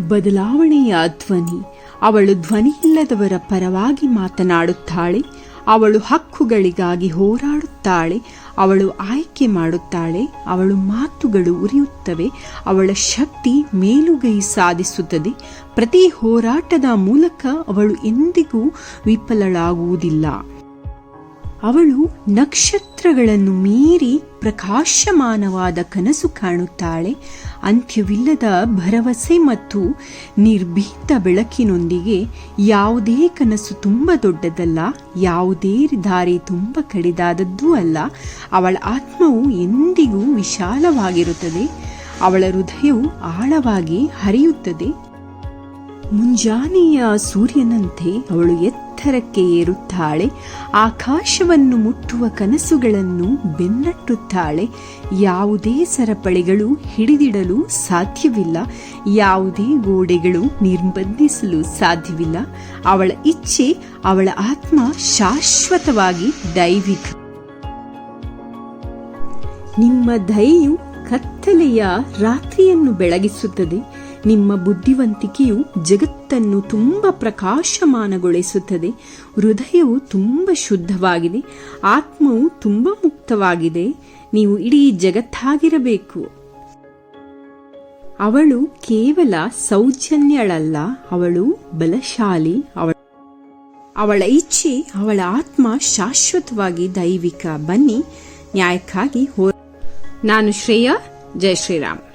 ಬದಲಾವಣೆಯ ಧ್ವನಿ. ಅವಳು ಧ್ವನಿಯಿಲ್ಲದವರ ಪರವಾಗಿ ಮಾತನಾಡುತ್ತಾಳೆ. ಅವಳು ಹಕ್ಕುಗಳಿಗಾಗಿ ಹೋರಾಡುತ್ತಾಳೆ. ಅವಳು ಆಯ್ಕೆ ಮಾಡುತ್ತಾಳೆ. ಅವಳು ಮಾತುಗಳು ಉರಿಯುತ್ತವೆ. ಅವಳ ಶಕ್ತಿ ಮೇಲುಗೈ ಸಾಧಿಸುತ್ತದೆ. ಪ್ರತಿ ಹೋರಾಟದ ಮೂಲಕ ಅವಳು ಎಂದಿಗೂ ವಿಫಲಳಾಗುವುದಿಲ್ಲ. ಅವಳು ನಕ್ಷತ್ರಗಳನ್ನು ಮೀರಿ ಪ್ರಕಾಶಮಾನವಾದ ಕನಸು ಕಾಣುತ್ತಾಳೆ. ಅಂತ್ಯವಿಲ್ಲದ ಭರವಸೆ ಮತ್ತು ನಿರ್ಭೀತ ಬೆಳಕಿನೊಂದಿಗೆ ಯಾವುದೇ ಕನಸು ತುಂಬ ದೊಡ್ಡದಲ್ಲ, ಯಾವುದೇ ದಾರಿ ತುಂಬ ಕಡಿದಾದದ್ದೂ ಅಲ್ಲ. ಅವಳ ಆತ್ಮವು ಎಂದಿಗೂ ವಿಶಾಲವಾಗಿರುತ್ತದೆ. ಅವಳ ಹೃದಯವು ಆಳವಾಗಿ ಹರಿಯುತ್ತದೆ. ಮುಂಜಾನೆಯ ಸೂರ್ಯನಂತೆ ಅವಳು ಎತ್ತರಕ್ಕೆ ಏರುತ್ತಾಳೆ, ಆಕಾಶವನ್ನು ಮುಟ್ಟುವ ಕನಸುಗಳನ್ನು ಬೆನ್ನಟ್ಟುತ್ತಾಳೆ. ಯಾವುದೇ ಸರಪಳಿಗಳು ಹಿಡಿದಿಡಲು ಸಾಧ್ಯವಿಲ್ಲ, ಯಾವುದೇ ಗೋಡೆಗಳು ನಿರ್ಬಂಧಿಸಲು ಸಾಧ್ಯವಿಲ್ಲ. ಅವಳ ಇಚ್ಛೆ ಅವಳ ಆತ್ಮ ಶಾಶ್ವತವಾಗಿ ದೈವಿಕ. ನಿಮ್ಮ ದಯೆಯು ಕತ್ತಲೆಯ ರಾತ್ರಿಯನ್ನು ಬೆಳಗಿಸುತ್ತದೆ. ನಿಮ್ಮ ಬುದ್ಧಿವಂತಿಕೆಯು ಜಗತ್ತನ್ನು ತುಂಬ ಪ್ರಕಾಶಮಾನಗೊಳಿಸುತ್ತದೆ. ಹೃದಯವು ತುಂಬ ಶುದ್ಧವಾಗಿದೆ. ಆತ್ಮವು ತುಂಬ ಮುಕ್ತವಾಗಿದೆ. ನೀವು ಇಡೀ ಜಗತ್ತಾಗಿರಬೇಕು. ಅವಳು ಕೇವಲ ಸೌಜನ್ಯಳಲ್ಲ. ಅವಳು ಬಲಶಾಲಿ. ಅವಳ ಅವಳ ಇಚ್ಛೆ ಅವಳ ಆತ್ಮ ಶಾಶ್ವತವಾಗಿ ದೈವಿಕ. ಬನ್ನಿ ನ್ಯಾಯಕ್ಕಾಗಿ ಹೋ ನಾನು ಶ್ರೇಯ. ಜಯ ಶ್ರೀರಾಮ್.